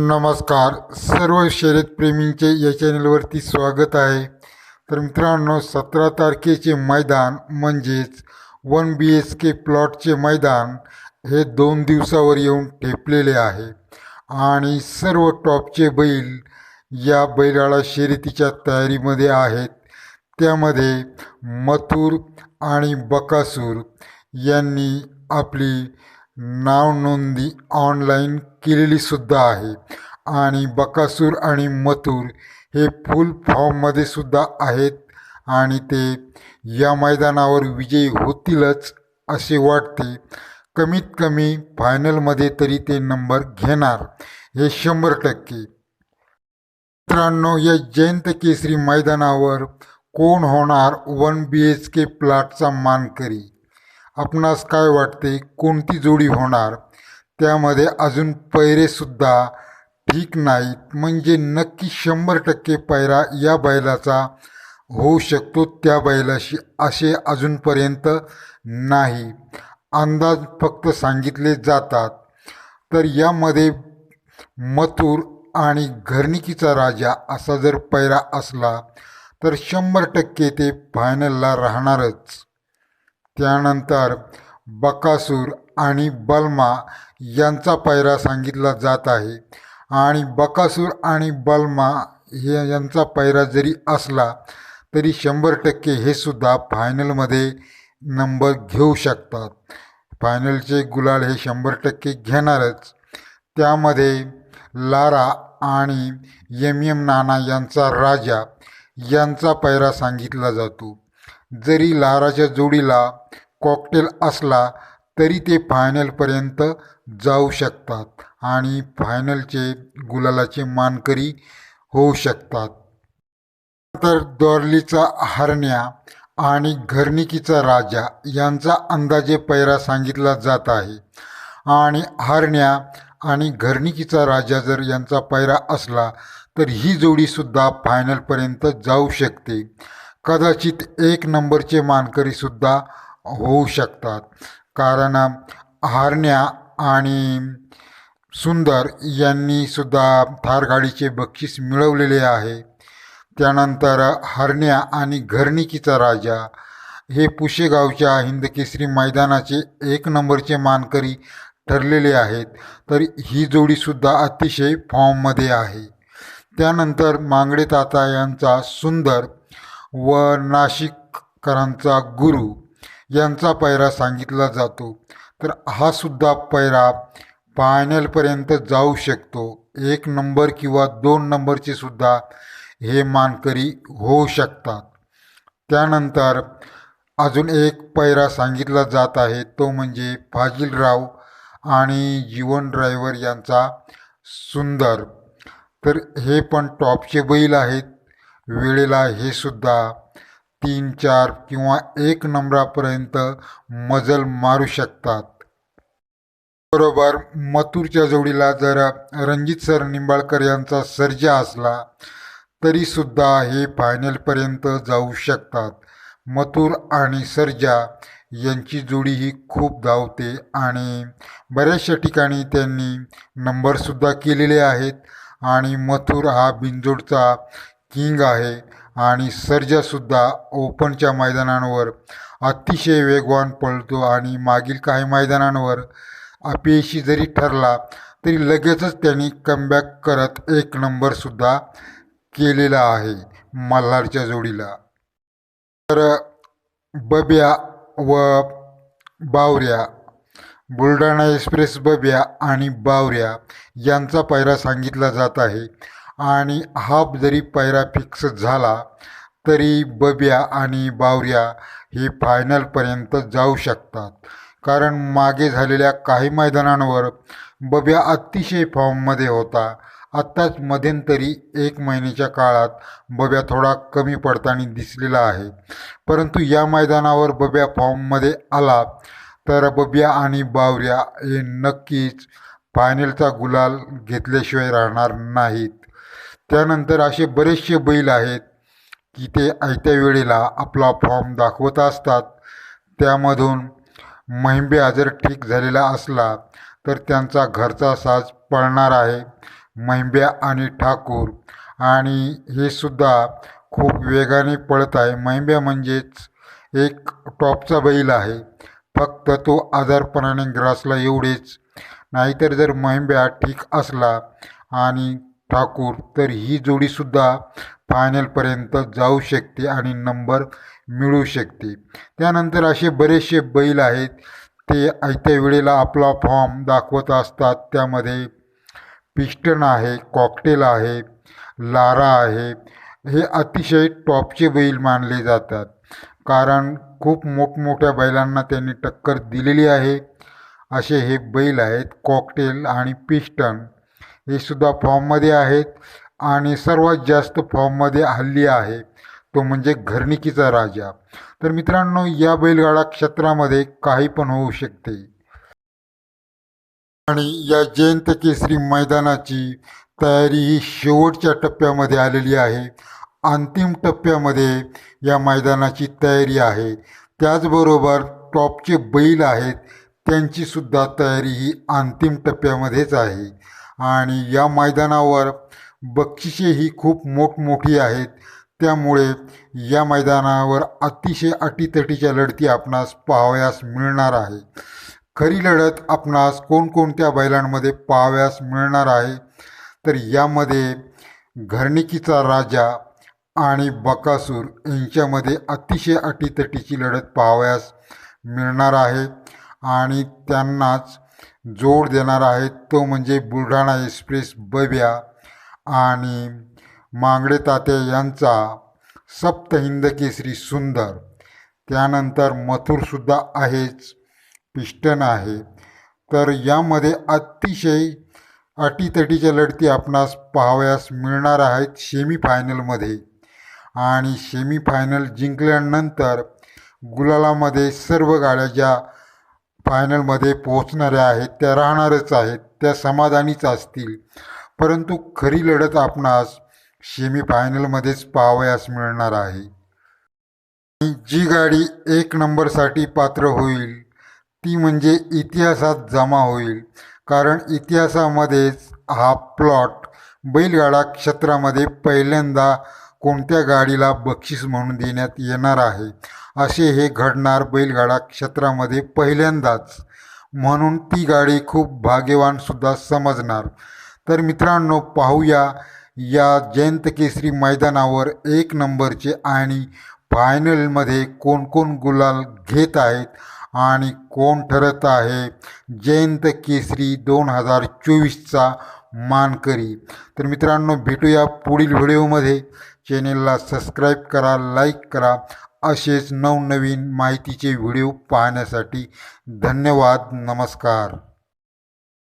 नमस्कार. सर्व शर्यतप्रेमींचे या चॅनलवरती स्वागत आहे. तर मित्रांनो सतरा तारखेचे मैदान म्हणजेच वन बी एच के प्लॉटचे मैदान हे दोन दिवसावर येऊन ठेपलेले आहे. आणि सर्व टॉपचे बैल या बैलाळा शर्यतीच्या तयारीमध्ये आहेत. त्यामध्ये मथुर आणि बकासूर यांनी आपली नाव नोंदी ऑनलाईन केलेली सुद्धा आहे. आणि बकासूर आणि मथुर हे फुल फॉर्ममध्ये सुद्धा आहेत. आणि ते या मैदानावर विजयी होतीलच असे वाटते. कमीत कमी फायनलमध्ये तरी ते नंबर घेणार. हे शंभर टक्के. मित्रांनो या जयंत केसरी मैदानावर कोण होणार? वन बी एच के प्लॉटचा मानकरी. आपणास काय वाटते? कोणती जोडी होणार? त्यामध्ये अजून पैरेसुद्धा ठीक नाहीत. म्हणजे नक्की शंभर टक्के पैरा या बैलाचा होऊ शकतो त्या बैलाशी असे अजूनपर्यंत नाही. अंदाज फक्त सांगितले जातात. तर यामध्ये मथुर आणि घरणिकीचा राजा असा जर पैरा असला तर शंभर टक्के ते फायनलला राहणारच. त्यानंतर बकासूर आणि बल्मा यांचा पैरा सांगितला जात आहे. आणि बकासूर आणि बल्मा हे यांचा पैरा जरी असला तरी शंभर टक्के हे सुद्धा फायनलमध्ये नंबर घेऊ शकतात. फायनलचे गुलाल हे शंभर टक्के घेणारच. त्यामध्ये लारा आणि यम यम नाना यांचा राजा यांचा पैरा सांगितला जातो. जरी लाराच्या जोडीला कॉकटेल असला तरी ते फायनलपर्यंत जाऊ शकतात आणि फायनलचे गुलालाचे मानकरी होऊ शकतात. तर दोरलीचा हरण्या आणि घरणिकीचा राजा यांचा अंदाजे पैरा सांगितला जात आहे. आणि हरण्या आणि घरणिकीचा राजा जर यांचा पैरा असला तर ही जोडीसुद्धा फायनलपर्यंत जाऊ शकते. कदाचित एक नंबरचे मानकरीसुद्धा होऊ शकतात. कारण हारण्या आणि सुंदर यांनी सुद्धा बक्षीस मिळवलेले आहे. त्यानंतर हरण्या आणि घरणिकीचा राजा हे पुशेगावच्या हिंदकेसरी मैदानाचे एक नंबरचे मानकरी ठरलेले आहेत. तर ही जोडीसुद्धा अतिशय फॉर्ममध्ये आहे. त्यानंतर मांगडे ताता यांचा सुंदर व नाशिककरांचा गुरु यांचा पायरा सांगितला जातो. तर हा सुद्धा पैरा फायनलपर्यंत जाऊ शकतो. एक नंबर किंवा दोन नंबरचे सुद्धा हे मानकरी होऊ शकतात. त्यानंतर अजून एक पैरा सांगितला जात आहे. तो म्हणजे फाजीलराव आणि जीवन ड्रायव्हर यांचा सुंदर. तर हे पण टॉपचे बैल आहेत. वेळेला हे सुद्धा तीन चार किंवा एक नंबरापर्यंत मजल मारू शकतात. बरोबर मथुरच्या जोडीला जर रणजित सर निंबाळकर यांचा सर्जा असला तरीसुद्धा हे फायनलपर्यंत जाऊ शकतात. मथुर आणि सर्जा यांची जोडी ही खूप धावते आणि बऱ्याचशा ठिकाणी त्यांनी नंबरसुद्धा केलेले आहेत आणि मथुर हा बिंजोडचा किंग आहे. आणि सर्जासुद्धा ओपनच्या मैदानांवर अतिशय वेगवान पळतो आणि मागील काही मैदानांवर अपयशी जरी ठरला तरी लगेचच त्यांनी कमबॅक करत एक नंबरसुद्धा केलेला आहे मल्हारच्या जोडीला. तर बब्या व बावऱ्या बुलढाणा एक्सप्रेस बब्या आणि बावऱ्या यांचा पायरा सांगितला जात आहे. आणि हाफ जरी पायरा फिक्स झाला तरी बब्या आणि बावऱ्या हे फायनलपर्यंत जाऊ शकतात. कारण मागे झालेल्या काही मैदानांवर बब्या अतिशय फॉर्ममध्ये होता. आत्ताच मध्यंतरी एक महिन्याच्या काळात बब्या थोडा कमी पडताना दिसलेला आहे. परंतु या मैदानावर बब्या फॉर्ममध्ये आला तर बब्या आणि बावऱ्या हे नक्कीच फायनलचा गुलाल घेतल्याशिवाय राहणार नाहीत. त्यानंतर असे बरेचसे बैल आहेत की ते आयत्या वेळेला आपला फॉर्म दाखवत असतात. त्यामधून महिंब्या जर ठीक झालेला असला तर त्यांचा घरचा साज पळणार आहे महिंब्या आणि ठाकूर. आणि हे सुद्धा खूप वेगाने पळत आहे. महिंब्या म्हणजेच एक टॉपचा बैल आहे. फक्त तो आजारपणाने ग्रासला एवढेच. नाहीतर जर महिंब्या ठीक असला आणि ठाकूर तर ही जोडीसुद्धा फायनलपर्यंत जाऊ शकते आणि नंबर मिळू शकते. त्यानंतर असे बरेचसे बैल आहेत ते आयत्या वेळेला आपला फॉर्म दाखवत असतात. त्यामध्ये पिस्टन आहे कॉकटेल आहे लारा आहे. हे अतिशय टॉपचे बैल मानले जातात. कारण खूप मोठमोठ्या बैलांना त्यांनी टक्कर दिलेली आहे. असे हे बैल आहेत कॉकटेल आणि पिस्टन. हे सुद्धा फॉर्ममध्ये आहेत आणि सर्वात जास्त फॉर्ममध्ये हल्ली आहे. तो म्हणजे घरणिकीचा राजा. तर मित्रांनो या बैलगाडा क्षेत्रामध्ये काही पण होऊ शकते. आणि या जयंत केसरी मैदानाची तयारी ही शेवटच्या टप्प्यामध्ये आलेली आहे. अंतिम टप्प्यामध्ये या मैदानाची तयारी आहे. त्याचबरोबर टॉपचे बैल आहेत त्यांचीसुद्धा तयारी ही अंतिम टप्प्यामध्येच आहे. आणि या मैदानावर बक्षिसे ही खूप मोठमोठी आहेत. त्यामुळे या मैदानावर अतिशय अटीतटीच्या लढती आपणास पाहावयास मिळणार आहे. खरी लढत आपणास कोणकोणत्या बैलांमध्ये पाहावयास मिळणार आहे? तर यामध्ये घरणिकीचा राजा आणि बकासूर यांच्यामध्ये अतिशय अटीतटीची लढत पाहावयास मिळणार आहे. आणि त्यांनाच जोड देणार आहे तो म्हणजे बुलढाणा एक्सप्रेस बब्या आणि मांगडे तात्या यांचा सप्तहिंद केसरी सुंदर. त्यानंतर मथुरसुद्धा आहेच पिष्टन आहे. तर यामध्ये अतिशय अटीतटीच्या लढती आपणास पाहावयास मिळणार आहेत सेमीफायनलमध्ये आणि सेमीफायनल जिंकल्यानंतर गुलालामध्ये सर्व गाड्या ज्या फायनलमध्ये पोहोचणाऱ्या आहेत त्या राहणारच आहेत त्या समाधानीच असतील. परंतु खरी लढत आपणास सेमीफायनलमध्येच पाहावयास मिळणार आहे. जी गाडी एक नंबरसाठी पात्र होईल ती म्हणजे इतिहासात जमा होईल. कारण इतिहासामध्येच हा प्लॉट बैलगाडा क्षेत्रामध्ये पहिल्यांदा कोणत्या गाडीला बक्षीस म्हणून देण्यात येणार आहे? असे हे घडणार बैलगाडा क्षेत्रामध्ये पहिल्यांदाच. म्हणून ती गाडी खूप भाग्यवानसुद्धा समजणार. तर मित्रांनो पाहूया या जयंत केसरी मैदानावर एक नंबरचे आणि फायनलमध्ये कोण कोण गुलाल घेत आहेत आणि कोण ठरत आहे? जयंत केसरी दोन हजार चोवीसचा मानकरी. तर मित्रांनो भेटूया पुढील व्हिडिओमध्ये. चॅनेलला सबस्क्राईब करा लाईक करा असेच नवनवीन माहितीचे व्हिडिओ पाहण्यासाठी धन्यवाद नमस्कार.